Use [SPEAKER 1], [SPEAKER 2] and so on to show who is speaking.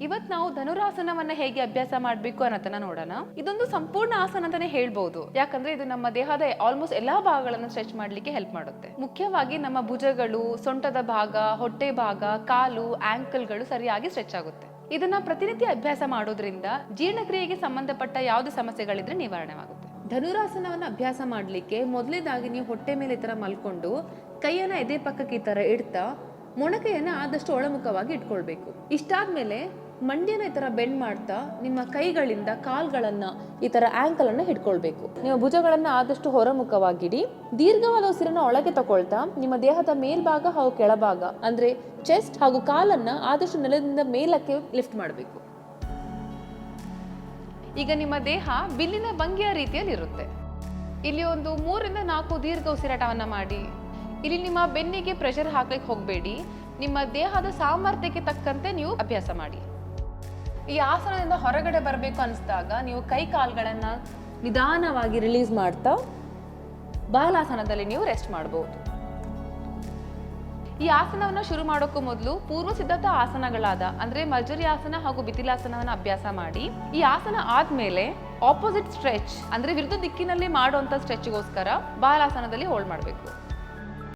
[SPEAKER 1] ಇವತ್ ನಾವು ಧನುರಾಸನವನ್ನ ಹೇಗೆ ಅಭ್ಯಾಸ ಮಾಡಬೇಕು ಅನ್ನೋದನ್ನ ನೋಡೋಣ. ಇದೊಂದು ಸಂಪೂರ್ಣ ಆಸನ ಅಂತಾನೆ ಹೇಳ್ಬಹುದು ಯಾಕಂದ್ರೆ ಇದು ನಮ್ಮ ದೇಹದ ಆಲ್ಮೋಸ್ಟ್ ಎಲ್ಲಾ ಭಾಗಗಳನ್ನು ಸ್ಟ್ರೆಚ್ ಮಾಡ್ಲಿಕ್ಕೆ ಹೆಲ್ಪ್ ಮಾಡುತ್ತೆ. ಮುಖ್ಯವಾಗಿ ನಮ್ಮ ಭುಜಗಳು, ಸೊಂಟದ ಭಾಗ, ಹೊಟ್ಟೆ ಭಾಗ, ಕಾಲು ಆಂಕಲ್ಗಳು ಸರಿಯಾಗಿ ಸ್ಟ್ರೆಚ್ ಆಗುತ್ತೆ. ಇದನ್ನ ಪ್ರತಿನಿತ್ಯ ಅಭ್ಯಾಸ ಮಾಡೋದ್ರಿಂದ ಜೀರ್ಣಕ್ರಿಯೆಗೆ ಸಂಬಂಧಪಟ್ಟ ಯಾವುದೇ ಸಮಸ್ಯೆಗಳಿದ್ರೆ ನಿವಾರಣೆವಾಗುತ್ತೆ. ಧನುರಾಸನವನ್ನ ಅಭ್ಯಾಸ ಮಾಡಲಿಕ್ಕೆ ಮೊದಲೇದಾಗಿ ನೀವು ಹೊಟ್ಟೆ ಮೇಲೆ ಈ ಮಲ್ಕೊಂಡು ಕೈಯನ್ನ ಎದೆ ಪಕ್ಕಕ್ಕೆ ಈ ತರ ಇಡ್ತಾ ಮೊಣಕೈಯನ್ನ ಆದಷ್ಟು ಒಳಮುಖವಾಗಿ ಇಟ್ಕೊಳ್ಬೇಕು. ಇಷ್ಟಾದ್ಮೇಲೆ ಮಂಡ್ಯನ ಈ ಥರ ಬೆಂಡ್ ಮಾಡ್ತಾ ನಿಮ್ಮ ಕೈಗಳಿಂದ ಕಾಲ್ಗಳನ್ನು ಈ ಥರ ಆ್ಯಂಕಲನ್ನು ಹಿಡ್ಕೊಳ್ಬೇಕು. ನಿಮ್ಮ ಭುಜಗಳನ್ನು ಆದಷ್ಟು ಹೊರಮುಖವಾಗಿಡಿ, ದೀರ್ಘವಾದ ಉಸಿರನ್ನ ಒಳಗೆ ತಗೊಳ್ತಾ ನಿಮ್ಮ ದೇಹದ ಮೇಲ್ಭಾಗ ಹಾಗೂ ಕೆಳಭಾಗ, ಅಂದರೆ ಚೆಸ್ಟ್ ಹಾಗೂ ಕಾಲನ್ನು ಆದಷ್ಟು ನೆಲದಿಂದ ಮೇಲಕ್ಕೆ ಲಿಫ್ಟ್ ಮಾಡಬೇಕು. ಈಗ ನಿಮ್ಮ ದೇಹ ಬಿಲ್ಲಿನ ಭಂಗಿಯ ರೀತಿಯಲ್ಲಿ ಇರುತ್ತೆ ಇಲ್ಲಿ ಒಂದು ಮೂರರಿಂದ ನಾಲ್ಕು ದೀರ್ಘ ಉಸಿರಾಟವನ್ನು ಮಾಡಿ. ಇಲ್ಲಿ ನಿಮ್ಮ ಬೆನ್ನಿಗೆ ಪ್ರೆಷರ್ ಹಾಕ್ಲಿಕ್ಕೆ ಹೋಗಬೇಡಿ. ನಿಮ್ಮ ದೇಹದ ಸಾಮರ್ಥ್ಯಕ್ಕೆ ತಕ್ಕಂತೆ ನೀವು ಅಭ್ಯಾಸ ಮಾಡಿ. ಈ ಆಸನದಿಂದ ಹೊರಗಡೆ ಬರಬೇಕು ಅನಿಸಿದಾಗ ನೀವು ಕೈ ಕಾಲುಗಳನ್ನು ನಿಧಾನವಾಗಿ ರಿಲೀಸ್ ಮಾಡ್ತಾ ಬಾಲಾಸನದಲ್ಲಿ ನೀವು ರೆಸ್ಟ್ ಮಾಡಬಹುದು ಈ ಆಸನವನ್ನು ಶುರು ಮಾಡೋಕ್ಕೂ ಮೊದಲು ಪೂರ್ವ ಸಿದ್ಧತಾ ಆಸನಗಳಾದ, ಅಂದರೆ ಮರ್ಜರಿ ಆಸನ ಹಾಗೂ ಬಿತಿಲಾಸನವನ್ನು ಅಭ್ಯಾಸ ಮಾಡಿ. ಈ ಆಸನ ಆದಮೇಲೆ ಆಪೋಸಿಟ್ ಸ್ಟ್ರೆಚ್ ಅಂದರೆ ವಿರುದ್ಧ ದಿಕ್ಕಿನಲ್ಲಿ ಮಾಡುವಂಥ ಸ್ಟ್ರೆಚ್ಗೋಸ್ಕರ ಬಾಲಾಸನದಲ್ಲಿ ಹೋಲ್ಡ್ ಮಾಡಬೇಕು.